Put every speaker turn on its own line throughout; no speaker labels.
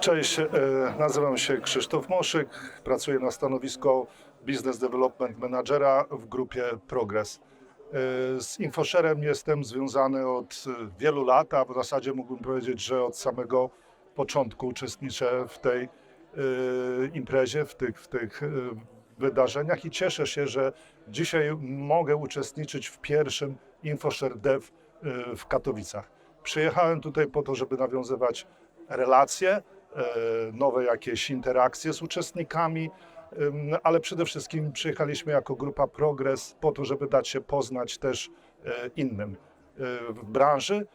Cześć, e, nazywam się Krzysztof Moszyk, pracuję na stanowisku Business Development Managera w grupie Progress. E, Z InfoSharem jestem związany od wielu lat, a w zasadzie mógłbym powiedzieć, że od samego początku uczestniczę w tej e, imprezie, w tych, w tych wydarzeniach i cieszę się, że dzisiaj mogę uczestniczyć w pierwszym InfoShare Dev w Katowicach. Przyjechałem tutaj po to, żeby nawiązywać relacje, nowe jakieś interakcje z uczestnikami, ym, ale przede wszystkim przyjechaliśmy jako grupa Progress po to, żeby dać się poznać też e, innym e, w branży,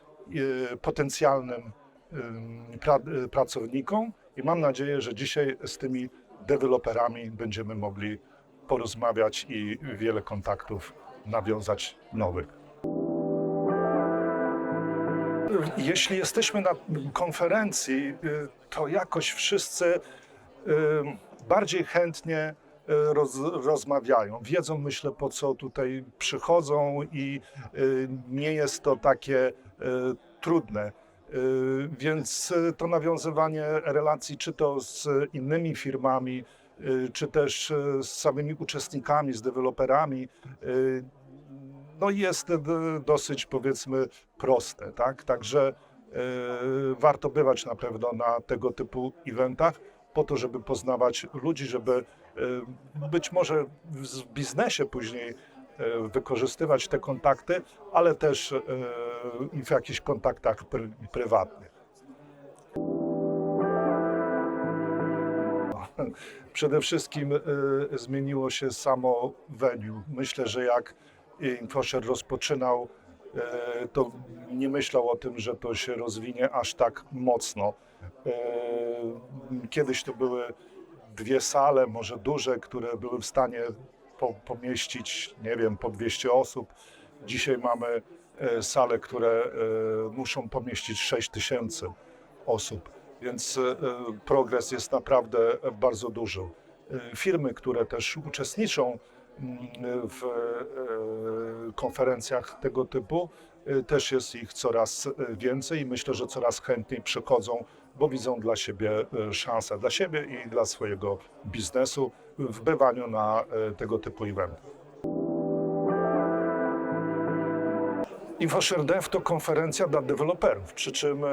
e, potencjalnym ym, pra- e, pracownikom i mam nadzieję, że dzisiaj z tymi deweloperami będziemy mogli porozmawiać i wiele kontaktów nawiązać nowych. Jeśli jesteśmy na konferencji, y, to jakoś wszyscy y, bardziej chętnie y, roz, rozmawiają. Wiedzą, myślę, po co tutaj przychodzą i nie jest to takie trudne. Więc to nawiązywanie relacji, czy to z innymi firmami, czy też z samymi uczestnikami, z deweloperami, no jest y, dosyć powiedzmy proste, tak? Także y, warto bywać na pewno na tego typu eventach po to, żeby poznawać ludzi, żeby y, być może w biznesie później wykorzystywać te kontakty, ale też w jakichś kontaktach pr prywatnych. Przede wszystkim zmieniło się samo venue. Myślę, że jak InfoShare rozpoczynał, y, to nie myślał o tym, że to się rozwinie aż tak mocno. Y, Kiedyś to były dwie sale, może duże, które były w stanie po, pomieścić, nie wiem, po 200 osób. Dzisiaj mamy y, sale, które muszą pomieścić 6 tysięcy osób, więc progres jest naprawdę bardzo duży. Firmy, które też uczestniczą w y, konferencjach tego typu, y, też jest ich coraz y, więcej i myślę, że coraz chętniej przychodzą, bo widzą dla siebie szansę, dla siebie i dla swojego biznesu w bywaniu na tego typu eventy. InfoShare Dev to konferencja dla deweloperów, przy czym e,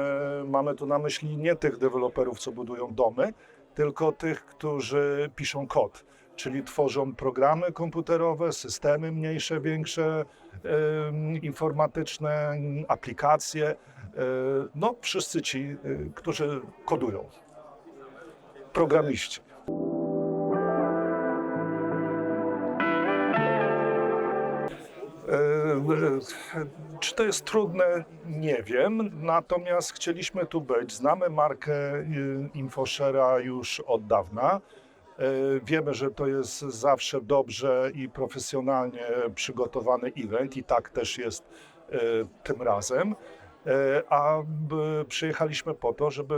mamy tu na myśli nie tych deweloperów, co budują domy, tylko tych, którzy piszą kod, czyli tworzą programy komputerowe, systemy mniejsze, większe, informatyczne, aplikacje. e, No, wszyscy ci, e, którzy kodują. Programiści. E, Czy to jest trudne? Nie wiem. Natomiast chcieliśmy tu być. Znamy markę InfoShare'a już od dawna. E, Wiemy, że to jest zawsze dobrze i profesjonalnie przygotowany event i tak też jest e, tym razem. E, A przyjechaliśmy po to, żeby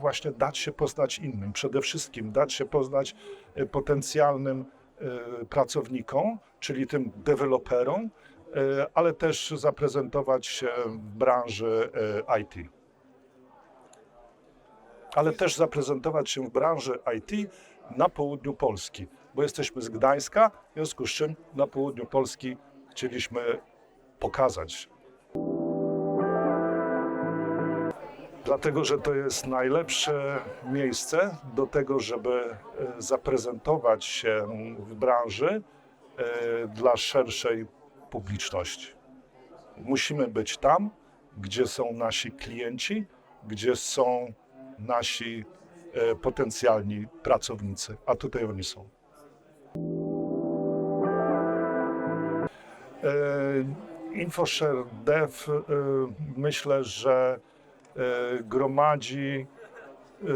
właśnie dać się poznać innym. Przede wszystkim dać się poznać potencjalnym pracownikom, czyli tym deweloperom, ale też zaprezentować się w branży IT. Ale też zaprezentować się w branży IT na południu Polski, bo jesteśmy z Gdańska, w związku z czym na południu Polski chcieliśmy pokazać. Dlatego, że to jest najlepsze miejsce do tego, żeby e, zaprezentować się w branży e, dla szerszej publiczności. Musimy być tam, gdzie są nasi klienci, gdzie są nasi potencjalni pracownicy, a tutaj oni są. E, InfoShare Dev e, myślę, że e, gromadzi e,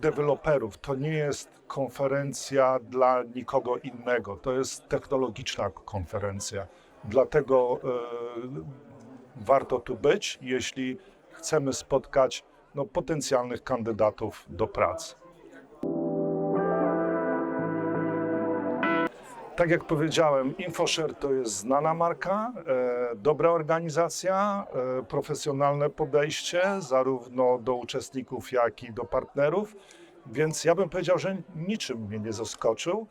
deweloperów. To nie jest konferencja dla nikogo innego. To jest technologiczna konferencja. Dlatego e, warto tu być, jeśli chcemy spotkać no, potencjalnych kandydatów do pracy. Tak jak powiedziałem, InfoShare to jest znana marka, e, dobra organizacja, e, profesjonalne podejście zarówno do uczestników, jak i do partnerów, więc ja bym powiedział, że niczym mnie nie zaskoczył.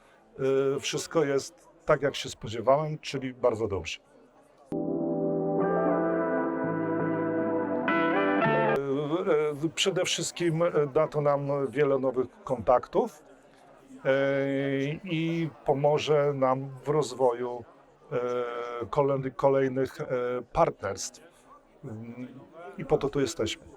E, wszystko jest tak, jak się spodziewałem, czyli bardzo dobrze. Przede wszystkim e, da to nam wiele nowych kontaktów e, i pomoże nam w rozwoju e, kolej- kolejnych e, partnerstw. I po to tu jesteśmy.